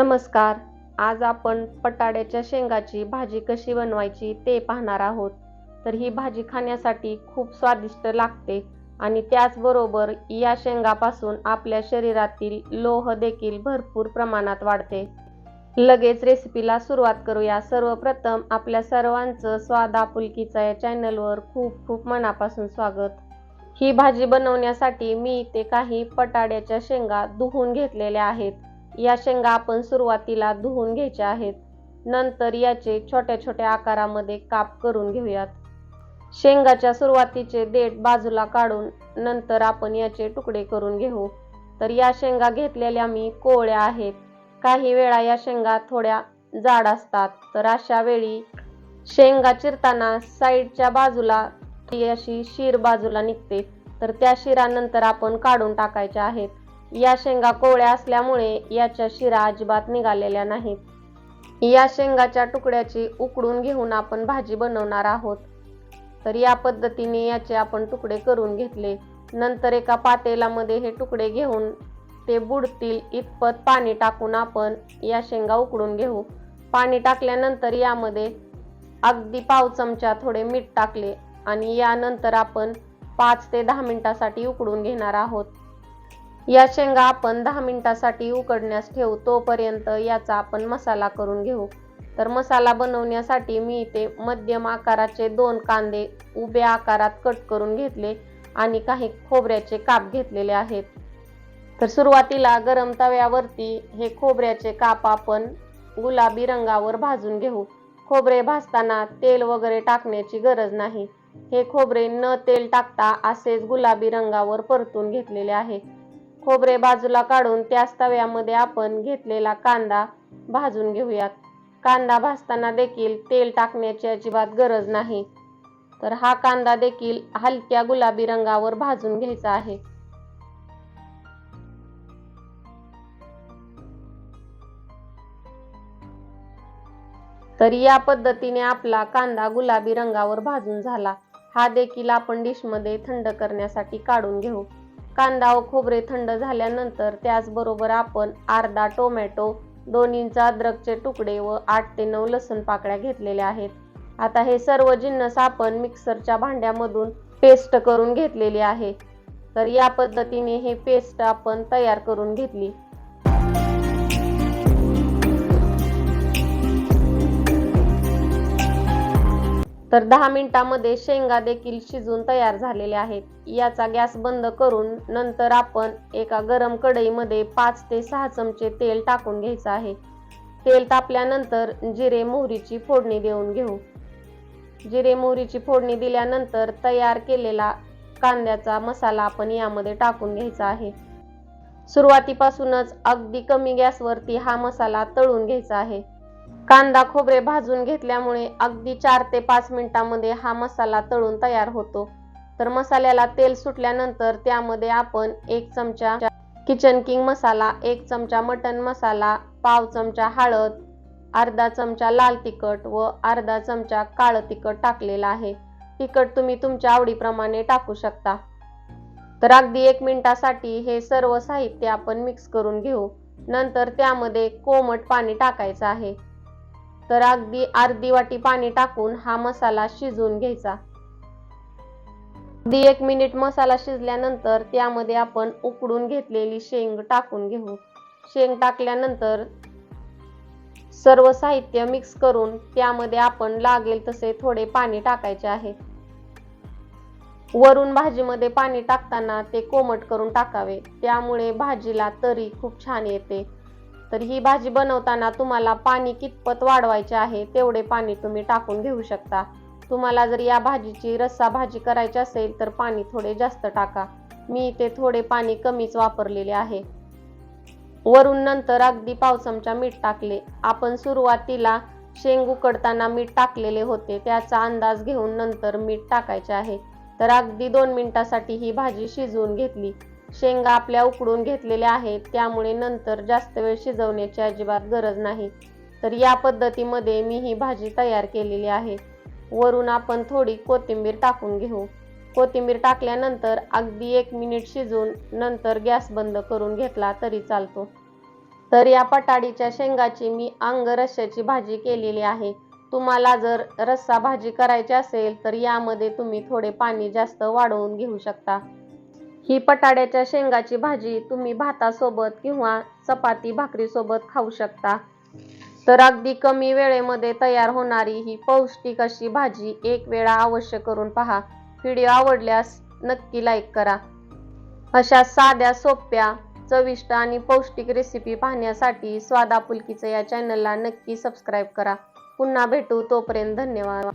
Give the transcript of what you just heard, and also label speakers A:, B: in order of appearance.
A: नमस्कार. आज आपण पटाड्याच्या शेंगाची भाजी कशी बनवायची ते पाहणार आहोत. तर ही भाजी खाण्यासाठी खूप स्वादिष्ट लागते आणि त्याचबरोबर या शेंगापासून आपल्या शरीरातील लोह देखील भरपूर प्रमाणात वाढते. लगेच रेसिपीला सुरुवात करूया. सर्वप्रथम आपल्या सर्वांचं स्वाद आपुलकीचा या चॅनलवर खूप खूप मनापासून स्वागत. ही भाजी बनवण्यासाठी मी इथे काही पटाड्याच्या शेंगा धुवून घेतलेल्या आहेत. या शेंगा आपण सुरुवातीला धुवून घ्यायच्या आहेत. नंतर याचे छोट्या छोट्या आकारामध्ये काप करून घेऊयात. शेंगाच्या सुरुवातीचे देठ बाजूला काढून नंतर आपण याचे तुकडे करून घेऊ. तर या शेंगा घेतलेल्या मी कोवळ्या आहेत. काही वेळा या शेंगा थोड्या जाड असतात. तर अशा वेळी शेंगा चिरताना साईडच्या बाजूला ती अशी शिर बाजूला निघते. तर त्या शिरानंतर आपण काढून टाकायच्या आहेत. या शेंगा कोवळ्या असल्यामुळे याच्या शिरा अजिबात निघालेल्या नाहीत. या शेंगाच्या तुकड्याची उकडून घेऊन आपण भाजी बनवणार आहोत. तर या पद्धतीने याचे आपण तुकडे करून घेतले. नंतर एका पातेलामध्ये हे तुकडे घेऊन ते बुडतील इतपत पाणी टाकून आपण या शेंगा उकडून घेऊ. पाणी टाकल्यानंतर यामध्ये अगदी पाव चमचा थोडे मीठ टाकले आणि यानंतर आपण पाच ते दहा मिनिटासाठी उकडून घेणार आहोत. या शेंगा आपण दहा मिनिटासाठी उकडण्यास ठेवू तोपर्यंत याचा आपण मसाला करून घेऊ. तर मसाला बनवण्यासाठी मी इथे मध्यम आकाराचे दोन कांदे उभ्या आकारात कट करून घेतले आणि काही खोबऱ्याचे काप घेतलेले आहेत. तर सुरुवातीला गरम तव्यावरती हे खोबऱ्याचे काप आपण गुलाबी रंगावर भाजून घेऊ. खोबरे भाजताना तेल वगैरे टाकण्याची गरज नाही. हे खोबरे न तेल टाकता असेच गुलाबी रंगावर परतून घेतलेले आहे. खोबरे बाजूला काढून त्याच तव्यामध्ये आपण घेतलेला कांदा भाजून घेऊयात. कांदा भाजताना देखील तेल टाकण्याची अजिबात गरज नाही. तर हा कांदा देखील हलक्या गुलाबी रंगावर भाजून घ्यायचा आहे. तर या पद्धतीने आपला कांदा गुलाबी रंगावर भाजून झाला. हा देखील आपण डिशमध्ये थंड करण्यासाठी काढून घेऊ. कांदा व खोबरे थंड झाल्यानंतर त्याचबरोबर आपण अर्धा टोमॅटो दोन इंच अद्रकचे तुकडे व आठ ते नऊ लसूण पाकळ्या घेतलेल्या आहेत. आता हे सर्व जिन्नस आपण मिक्सरच्या भांड्यामधून पेस्ट करून घेतलेली आहे. तर या पद्धतीने हे पेस्ट आपण तयार करून घेतली. तर दहा मिनिटामध्ये शेंगा देखील शिजून तयार झालेले आहेत. याचा गॅस बंद करून नंतर आपण एका गरम कढईमध्ये पाच ते सहा चमचे तेल टाकून घ्यायचं आहे. तेल तापल्यानंतर जिरे मोहरीची फोडणी देऊन घेऊ. जिरे मोहरीची फोडणी दिल्यानंतर तयार केलेला कांद्याचा मसाला आपण यामध्ये टाकून घ्यायचा आहे. सुरुवातीपासूनच अगदी कमी गॅसवरती हा मसाला तळून घ्यायचा आहे. कांदा खोबरे भाजून घेतल्यामुळे अगदी चार ते पाच मिनिटांमध्ये हा मसाला तळून तयार होतो. तर मसाल्याला तेल सुटल्यानंतर त्यामध्ये आपण एक चमचा किचन किंग मसाला एक चमचा मटन मसाला पाव चमचा हळद अर्धा चमचा लाल तिखट व अर्धा चमचा काळं तिखट टाकलेला आहे. तिखट तुम्ही तुमच्या आवडीप्रमाणे टाकू शकता. तर अगदी एक मिनिटासाठी हे सर्व साहित्य आपण मिक्स करून घेऊ. नंतर त्यामध्ये कोमट पाणी टाकायचं आहे. तर अगदी अर्धी वाटी पाणी टाकून हा मसाला शिजवून घ्यायचा. अगदी एक मिनिट मसाला शिजल्यानंतर त्यामध्ये आपण उकडून घेतलेली शेंग टाकून घेऊ. शेंग टाकल्यानंतर सर्व साहित्य मिक्स करून त्यामध्ये आपण लागेल तसे थोडे पाणी टाकायचे आहे. वरून भाजीमध्ये पाणी टाकताना ते कोमट करून टाकावे. त्यामुळे भाजीला तरी खूप छान येते. तर ही भाजी बनवताना तुम्हाला पाणी कितपत वाढवायचे आहे तेवढे पाणी तुम्ही टाकून घेऊ शकता. तुम्हाला जर या भाजीची रस्सा भाजी करायची असेल तर पाणी थोडे जास्त टाका. मी इथे थोडे पाणी कमीच वापरलेले आहे. वरून नंतर अगदी पाव चमचा मीठ टाकले. आपण सुरुवातीला शेंग उकडताना मीठ टाकलेले होते त्याचा अंदाज घेऊन नंतर मीठ टाकायचे आहे. तर अगदी दोन मिनिटासाठी ही भाजी शिजवून घेतली. शेंगा आपल्या उकडून घेतलेल्या आहेत त्यामुळे नंतर जास्त वेळ शिजवण्याची अजिबात गरज नाही. तर या पद्धतीमध्ये मी ही भाजी तयार केलेली आहे. वरून आपण थोडी कोथिंबीर टाकून घेऊ. कोथिंबीर टाकल्यानंतर अगदी एक मिनिट शिजून नंतर गॅस बंद करून घेतला तरी चालतो. तर या पटाडीच्या शेंगाची मी अंग रश्श्याची भाजी केलेली आहे. तुम्हाला जर रस्सा भाजी करायची असेल तर यामध्ये तुम्ही थोडे पाणी जास्त वाढवून घेऊ शकता. ही पटाड्याच्या शेंगाची भाजी तुम्ही भातासोबत किंवा चपाती भाकरीसोबत खाऊ शकता. तर अगदी कमी वेळेमध्ये तयार होणारी ही पौष्टिक अशी भाजी एक वेळा अवश्य करून पहा. व्हिडिओ आवडल्यास नक्की लाईक करा. अशा साध्या सोप्या चविष्ट आणि पौष्टिक रेसिपी पाहण्यासाठी स्वादापुलकीचं या चॅनलला नक्की सबस्क्राईब करा. पुन्हा भेटू तोपर्यंत धन्यवाद.